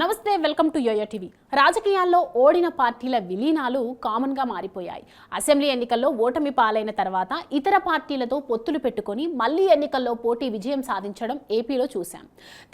నమస్తే welcome to yo-yo TV. రాజకీయాల్లో ఓడిన పార్టీల విలీనాలు కామన్గా మారిపోయాయి. అసెంబ్లీ ఎన్నికల్లో ఓటమి పాలైన తర్వాత ఇతర పార్టీలతో పొత్తులు పెట్టుకొని మళ్ళీ ఎన్నికల్లో పోటీ విజయం సాధించడం ఏపీలో చూశాం.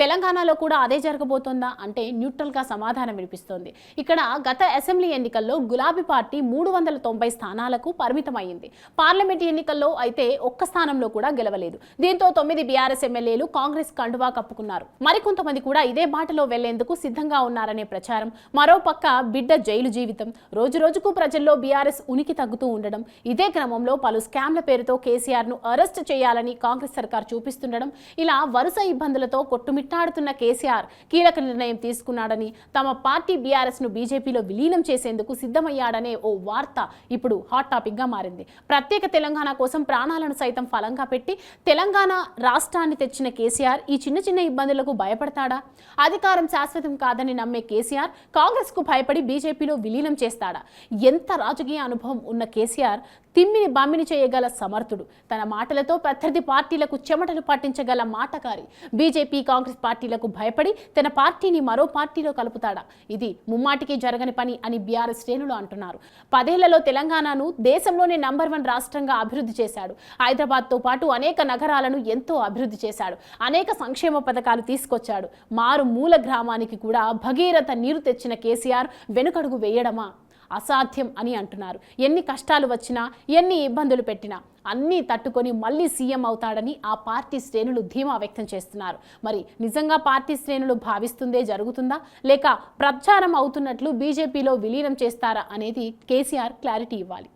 తెలంగాణలో కూడా అదే జరగబోతోందా అంటే న్యూట్రల్గా సమాధానం వినిపిస్తోంది. ఇక్కడ గత అసెంబ్లీ ఎన్నికల్లో గులాబీ పార్టీ మూడు వందల తొంభై స్థానాలకు పరిమితమైంది పార్లమెంట్ ఎన్నికల్లో అయితే ఒక్క స్థానంలో కూడా గెలవలేదు. దీంతో తొమ్మిది బీఆర్ఎస్ ఎమ్మెల్యేలు కాంగ్రెస్ కండువా కప్పుకున్నారు. మరికొంతమంది కూడా ఇదే బాటలో వెళ్ళేందుకు సిద్ధంగా ఉన్నారనే ప్రచారం. మరోపక్క బిడ్డ జైలు జీవితం. రోజు రోజుకు ప్రజల్లో బీఆర్ఎస్ ఉనికి తగ్గుతూ ఉండడం. ఇదే క్రమంలో పలు స్కామ్ల పేరుతో కేసీఆర్ను అరెస్ట్ చేయాలని కాంగ్రెస్ సర్కార్ చూపిస్తుండడం. ఇలా వరుస ఇబ్బందులతో కొట్టుమిట్టాడుతున్న కేసీఆర్ కీలక నిర్ణయం తీసుకున్నాడని తమ పార్టీ బీఆర్ఎస్ను బీజేపీలో విలీనం చేసేందుకు సిద్ధమయ్యాడనే ఓ వార్త ఇప్పుడు హాట్ టాపిక్గా మారింది. ప్రత్యేక తెలంగాణ కోసం ప్రాణాలను సైతం ఫలంగా పెట్టి తెలంగాణ రాష్ట్రాన్ని తెచ్చిన కేసీఆర్ ఈ చిన్న చిన్న ఇబ్బందులకు భయపడతాడా? అధికారం శాశ్వతం కాదని నమ్మే కేసీఆర్ కాంగ్రెస్కు భయపడి బీజేపీలో విలీనం చేస్తాడా? ఎంత రాజకీయ అనుభవం ఉన్న కేసీఆర్ తిమ్మిని బామ్మిని చేయగల సమర్థుడు. తన మాటలతో ప్రత్యర్థి పార్టీలకు చెమటలు పట్టించగల మాటకారి. బీజేపీ కాంగ్రెస్ పార్టీలకు భయపడి తన పార్టీని మరో పార్టీలో కలుపుతాడా? ఇది ముమ్మాటికి జరగని పని అని బీఆర్ఎస్ శ్రేణులు అంటున్నారు. పదేళ్ళలో తెలంగాణను దేశంలోనే నంబర్ వన్ రాష్ట్రంగా అభివృద్ధి చేశాడు. హైదరాబాద్తో పాటు అనేక నగరాలను ఎంతో అభివృద్ధి చేశాడు. అనేక సంక్షేమ పథకాలు తీసుకొచ్చాడు. మారు మూల గ్రామానికి కూడా భగీరథ నీరు తెచ్చిన కేసీఆర్ వెనుకడుగు వేయడమా? అసాధ్యం అని అంటున్నారు. ఎన్ని కష్టాలు వచ్చినా ఎన్ని ఇబ్బందులు పెట్టినా అన్నీ తట్టుకొని మళ్ళీ సీఎం అవుతాడని ఆ పార్టీ శ్రేణులు ధీమా వ్యక్తం చేస్తున్నారు. మరి నిజంగా పార్టీ శ్రేణులు భావిస్తుందే జరుగుతుందా? లేక ప్రచారం అవుతున్నట్లు బీజేపీలో విలీనం చేస్తారా అనేది కేసీఆర్ క్లారిటీ ఇవ్వాలి.